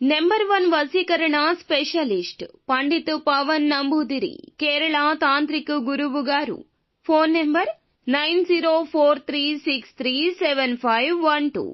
Number one వసీకరణ specialist Pandit Pavan Namboodiri Kerala తాంత్రిక గురువు గారు. Phone number nine zero four three six three seven five one two.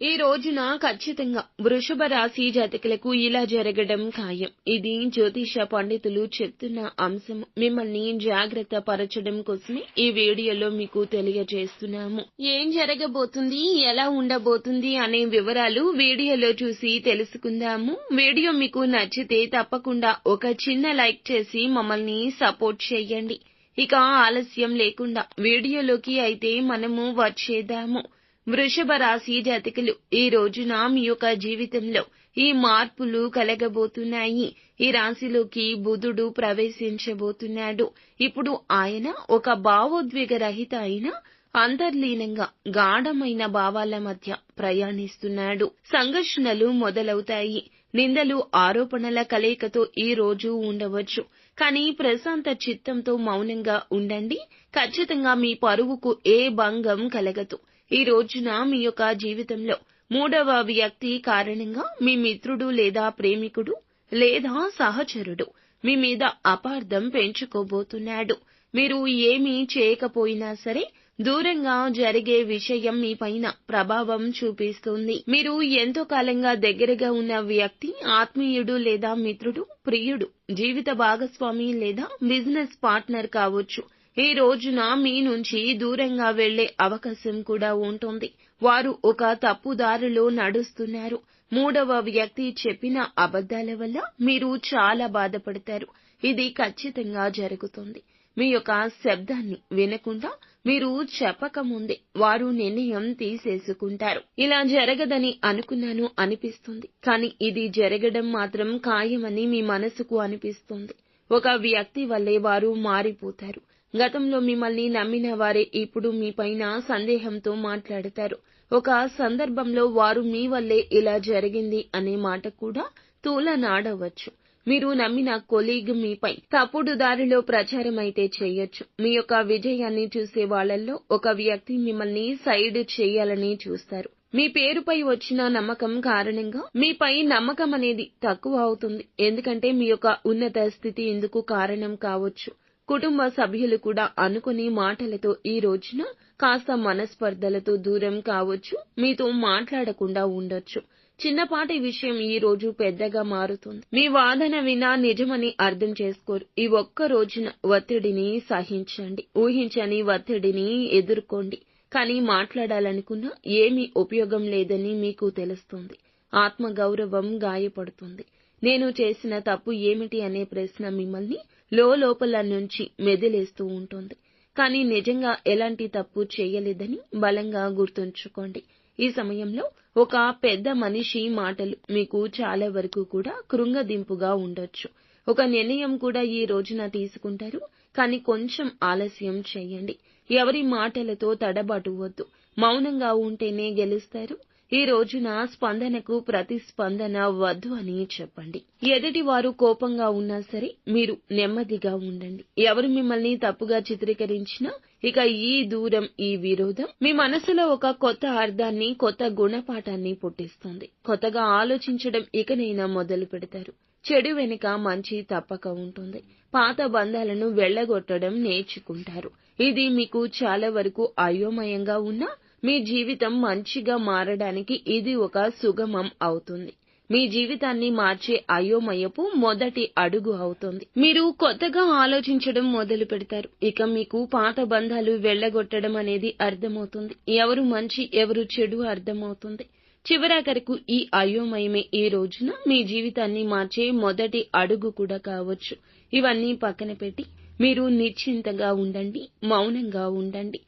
ఈ రోజున ఖచ్చితంగా వృషభ రాశి జాతకులకు ఇలా జరగడం ఖాయం. ఇది జ్యోతిష పండితులు చెప్తున్న అంశం. మిమ్మల్ని జాగ్రత్త పరచడం కోసమే ఈ వీడియోలో మీకు తెలియజేస్తున్నాము. ఏం జరగబోతుంది? ఎలా ఉండబోతుంది? అనే వివరాలు వీడియోలో చూసి తెలుసుకుందాము. వీడియో మీకు నచ్చితే తప్పకుండా ఒక చిన్న లైక్ చేసి మమ్మల్ని సపోర్ట్ చేయండి. ఇక ఆలస్యం లేకుండా వీడియోలోకి అయితే మనము వచ్చేద్దాము. వృషభ రాశి జాతకులు ఈ రోజున మీ యొక్క జీవితంలో ఈ మార్పులు కలగబోతున్నాయి. ఈ రాశిలోకి బుధుడు ప్రవేశించబోతున్నాడు. ఇప్పుడు ఆయన ఒక భావోద్వేగ రహిత అయిన అంతర్లీనంగా గాఢమైన భావాల మధ్య ప్రయాణిస్తున్నాడు. సంఘర్షణలు మొదలవుతాయి. నిందలు ఆరోపణల కలయికతో ఈ రోజు ఉండవచ్చు. కానీ ప్రశాంత చిత్తంతో మౌనంగా ఉండండి. ఖచ్చితంగా మీ పరువుకు ఏ భంగం కలగదు. ఈ రోజున మీ యొక్క జీవితంలో మూడవ వ్యక్తి కారణంగా మీ మిత్రుడు లేదా ప్రేమికుడు లేదా సహచరుడు మీ మీద అపార్థం పెంచుకోబోతున్నాడు. మీరు ఏమీ చేయకపోయినా సరే దూరంగా జరిగే విషయం మీ పైన ప్రభావం చూపిస్తుంది. మీరు ఎంతో కాలంగా దగ్గరగా ఉన్న వ్యక్తి ఆత్మీయుడు లేదా మిత్రుడు ప్రియుడు జీవిత భాగస్వామి లేదా బిజినెస్ పార్ట్నర్ కావచ్చు. ఈ రోజున మీ నుంచి దూరంగా వెళ్ళే అవకాశం కూడా ఉంటుంది. వారు ఒక తప్పుదారిలో నడుస్తున్నారు. మూడవ వ్యక్తి చెప్పిన అబద్ధాల వల్ల మీరు చాలా బాధపడతారు. ఇది ఖచ్చితంగా జరుగుతుంది. మీ యొక్క శబ్దాన్ని వినకుండా మీరు చెప్పకముందే వారు నిర్ణయం తీసేసుకుంటారు. ఇలా జరగదని అనుకున్నాను అనిపిస్తుంది. కానీ ఇది జరగడం మాత్రం ఖాయమని మీ మనసుకు అనిపిస్తుంది. ఒక వ్యక్తి వల్లే వారు మారిపోతారు. గతంలో మిమ్మల్ని నమ్మిన వారే ఇప్పుడు మీ పైన సందేహంతో మాట్లాడతారు. ఒక సందర్భంలో వారు మీ వల్లే ఇలా జరిగింది అనే మాట కూడా తూలనాడవచ్చు. మీరు నమ్మిన కొలీగ్ మీపై తప్పుడు దారిలో ప్రచారం అయితే చేయొచ్చు. మీ యొక్క విజయాన్ని చూసే వాళ్ళల్లో ఒక వ్యక్తి మిమ్మల్ని సైడ్ చేయాలని చూస్తారు. మీ పేరుపై వచ్చిన నమ్మకం కారణంగా మీపై నమ్మకం అనేది తక్కువ అవుతుంది. ఎందుకంటే మీ యొక్క ఉన్నత స్థితి ఇందుకు కారణం కావచ్చు. కుటుంబ సభ్యులు కూడా అనుకుని మాటలతో ఈ రోజున కాస్త మనస్పర్ధలతో దూరం కావచ్చు మీతో మాట్లాడకుండా ఉండొచ్చు. చిన్నపాటి విషయం ఈ రోజు పెద్దగా మారుతుంది. మీ వాదన వినా నిజమని అర్థం చేసుకోరు. ఈ ఒక్క రోజున ఒత్తిడిని సహించండి. ఊహించని ఒత్తిడిని ఎదుర్కోండి. కానీ మాట్లాడాలనుకున్నా ఏమీ ఉపయోగం లేదని మీకు తెలుస్తుంది. ఆత్మగౌరవం గాయపడుతుంది. నేను చేసిన తప్పు ఏమిటి అనే ప్రశ్న మిమ్మల్ని లోపల నుంచి మెదిలేస్తూ ఉంటుంది. కానీ నిజంగా ఎలాంటి తప్పు చేయలేదని బలంగా గుర్తుంచుకోండి. ఈ సమయంలో ఒక పెద్ద మనిషి మాటలు మీకు చాలా వరకు కూడా కృంగదింపుగా ఉండొచ్చు. ఒక నిర్ణయం కూడా ఈ రోజున తీసుకుంటారు కానీ కొంచెం ఆలస్యం చేయండి. ఎవరి మాటలతో తడబాటు వద్దు మౌనంగా ఉంటేనే గెలుస్తారు. ఈ రోజున స్పందనకు ప్రతిస్పందన వద్దు అని చెప్పండి. ఎదుటి వారు కోపంగా ఉన్నా సరే మీరు నెమ్మదిగా ఉండండి. ఎవరు మిమ్మల్ని తప్పుగా చిత్రీకరించినా ఇక ఈ దూరం ఈ విరోధం మీ మనసులో ఒక కొత్త అర్థాన్ని కొత్త గుణపాఠాన్ని పుట్టిస్తుంది. కొత్తగా ఆలోచించడం ఇకనైనా మొదలు పెడతారు. చెడు వెనుక మంచి తప్పక ఉంటుంది. పాత బంధాలను వెళ్ళగొట్టడం నేర్చుకుంటారు. ఇది మీకు చాలా వరకు అయోమయంగా ఉన్నా మీ జీవితం మంచిగా మారడానికి ఇది ఒక సుగమం అవుతుంది. మీ జీవితాన్ని మార్చే అయోమయపు మొదటి అడుగు అవుతుంది. మీరు కొత్తగా ఆలోచించడం మొదలు పెడతారు. ఇక మీకు పాత బంధాలు వెళ్ళగొట్టడం అనేది అర్థమవుతుంది. ఎవరు మంచి ఎవరు చెడు అర్థమవుతుంది. చివరాఖరకు ఈ అయోమయమే ఈ రోజున మీ జీవితాన్ని మార్చే మొదటి అడుగు కూడా కావచ్చు. ఇవన్నీ పక్కన పెట్టి మీరు నిశ్చింతగా ఉండండి మౌనంగా ఉండండి.